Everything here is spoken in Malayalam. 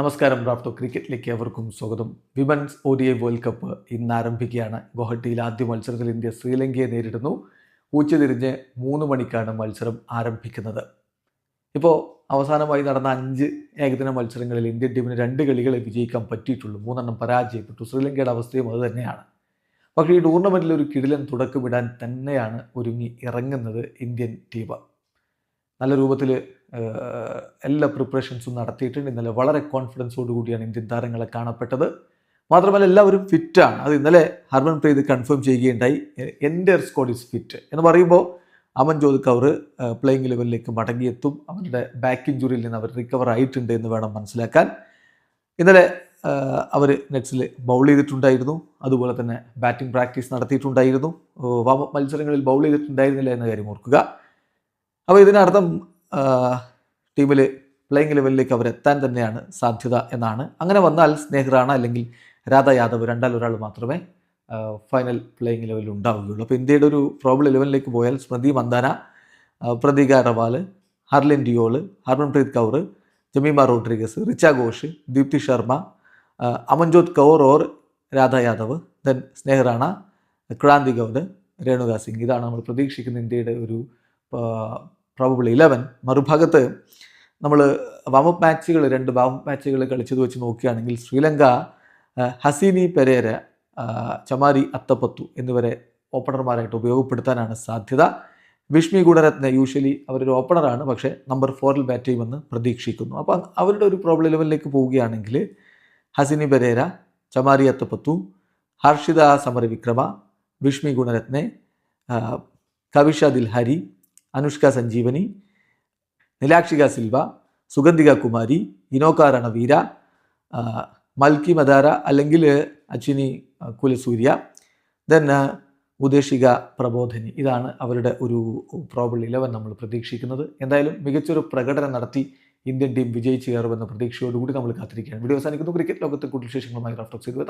നമസ്കാരം റാഫ്റ്റോ ക്രിക്കറ്റിലേക്ക് അവർക്കും സ്വാഗതം. Women's O D I world cup ഇന്ന് ആരംഭിക്കുകയാണ്. ഗുവാഹട്ടിയിൽ ആദ്യ മത്സരത്തിൽ ഇന്ത്യ ശ്രീലങ്കയെ നേരിടുന്നു. ഉച്ചതിരിഞ്ഞ് മൂന്ന് മണിക്കാണ് മത്സരം ആരംഭിക്കുന്നത്. ഇപ്പോൾ അവസാനമായി നടന്ന അഞ്ച് ഏകദിന മത്സരങ്ങളിൽ ഇന്ത്യൻ ടീമിന് രണ്ട് കളികളെ വിജയിക്കാൻ പറ്റിയിട്ടുള്ളൂ. മൂന്നെണ്ണം പരാജയപ്പെട്ടു. ശ്രീലങ്കയുടെ അവസ്ഥയും അത് തന്നെയാണ്. പക്ഷേ ഈ ടൂർണമെന്റിൽ ഒരു കിടിലൻ തുടക്കമിടാൻ തന്നെയാണ് ഒരുങ്ങി ഇറങ്ങുന്നത് ഇന്ത്യൻ ടീം. നല്ല രൂപത്തിൽ എല്ലാ പ്രിപ്പറേഷൻസും നടത്തിയിട്ടുണ്ട്. ഇന്നലെ വളരെ കോൺഫിഡൻസോട് കൂടിയാണ് ഇന്ത്യൻ താരങ്ങളെ കാണപ്പെട്ടത്. മാത്രമല്ല എല്ലാവരും ഫിറ്റാണ് അത് ഇന്നലെ ഹർമൻ പ്രീത് കൺഫേം ചെയ്യുകയുണ്ടായി. എന്റെ സ്കോഡ് ഇസ് ഫിറ്റ് എന്ന് പറയുമ്പോൾ അമൻ അമൻജോത് കൗർ പ്ലേയിങ് ലെവലിലേക്ക് മടങ്ങിയെത്തും. അവരുടെ ബാക്ക് ഇഞ്ചുറിയിൽ നിന്ന് അവർ റിക്കവർ ആയിട്ടുണ്ട് എന്ന് വേണം മനസ്സിലാക്കാൻ. ഇന്നലെ അവർ നെറ്റ്സിൽ ബൗൾ ചെയ്തിട്ടുണ്ടായിരുന്നു. അതുപോലെ തന്നെ ബാറ്റിംഗ് പ്രാക്ടീസ് നടത്തിയിട്ടുണ്ടായിരുന്നു. വാമ മത്സരങ്ങളിൽ ബൗൾ ചെയ്തിട്ടുണ്ടായിരുന്നില്ല എന്ന കാര്യം ഓർക്കുക. അപ്പോൾ ഇതിനർത്ഥം ടീമിൽ പ്ലേയിങ് ലെവലിലേക്ക് അവരെത്താൻ തന്നെയാണ് സാധ്യത എന്നാണ്. അങ്ങനെ വന്നാൽ സ്നേഹ് റാണ അല്ലെങ്കിൽ രാധ യാദവ് രണ്ടാൽ ഒരാൾ മാത്രമേ ഫൈനൽ പ്ലേയിങ് ലെവലിൽ ഉണ്ടാവുകയുള്ളൂ. അപ്പോൾ ഇന്ത്യയുടെ ഒരു പ്രോബിൾ ഇലവനിലേക്ക് പോയാൽ സ്മൃതി മന്ദാന പ്രതീക അറവാൽ ഹർലിൻ ഡിയോൾ ഹർമൻപ്രീത് കൗർ ജമീമ റോഡ്രിഗസ് റിച്ച ഘോഷ് ദീപ്തി ശർമ്മ അമൻജോത് കൗർ ഓർ രാധ യാദവ് ദെൻ സ്നേഹറാണ ക്രാന്തി ഗൗഡ് രേണുക സിംഗ്. ഇതാണ് നമ്മൾ പ്രതീക്ഷിക്കുന്ന ഇന്ത്യയുടെ ഒരു പ്രോബിൾ ഇലവൻ മറുഭാഗത്ത് നമ്മൾ വാമപ്പ് മാച്ചുകൾ രണ്ട് വാമപ്പ് മാച്ചുകൾ കളിച്ചത് വെച്ച് നോക്കുകയാണെങ്കിൽ ശ്രീലങ്ക ഹസീനി പെരേര ചമാരി അത്തപ്പത്തു എന്നിവരെ ഓപ്പണർമാരായിട്ട് ഉപയോഗപ്പെടുത്താനാണ് സാധ്യത. വിഷ്മി ഗുണരത്ന യൂഷ്വലി അവരൊരു ഓപ്പണറാണ് പക്ഷേ നമ്പർ ഫോറിൽ ബാറ്റ് ചെയ്യുമെന്ന് പ്രതീക്ഷിക്കുന്നു. അപ്പോൾ അവരുടെ ഒരു പ്രോബ്ലം ഇലവനിലേക്ക് പോവുകയാണെങ്കിൽ ഹസിനി പെരേര ചമാരി അത്തപ്പത്തു ഹർഷിത സമരവിക്രമ വിഷ്മി ഗുണരത്നെ കവിഷ ദിൽഹരി അനുഷ്ക സഞ്ജീവനി നിലാക്ഷിക സിൽവ സുഗന്ധിക കുമാരി ഇനോക രണവീര മൽക്കി മദാര അല്ലെങ്കിൽ അച്ചിനി കുലസൂര്യ ദെൻ ഉദ്ദേശിക പ്രബോധനി. ഇതാണ് അവരുടെ ഒരു പ്രോബിൾ ഇലവൻ നമ്മൾ പ്രതീക്ഷിക്കുന്നത്. എന്തായാലും മികച്ചൊരു പ്രകടനം നടത്തി ഇന്ത്യൻ ടീം വിജയിച്ചു കയറുമെന്ന പ്രതീക്ഷയോടുകൂടി നമ്മൾ കാത്തിരിക്കുകയാണ്. വീഡിയോ അവസാനിക്കുന്നു. ക്രിക്കറ്റ് ലോകത്തെ കൂടുതൽ വിശേഷങ്ങളുമായി റഫ്ലക്സ് ചെയ്തു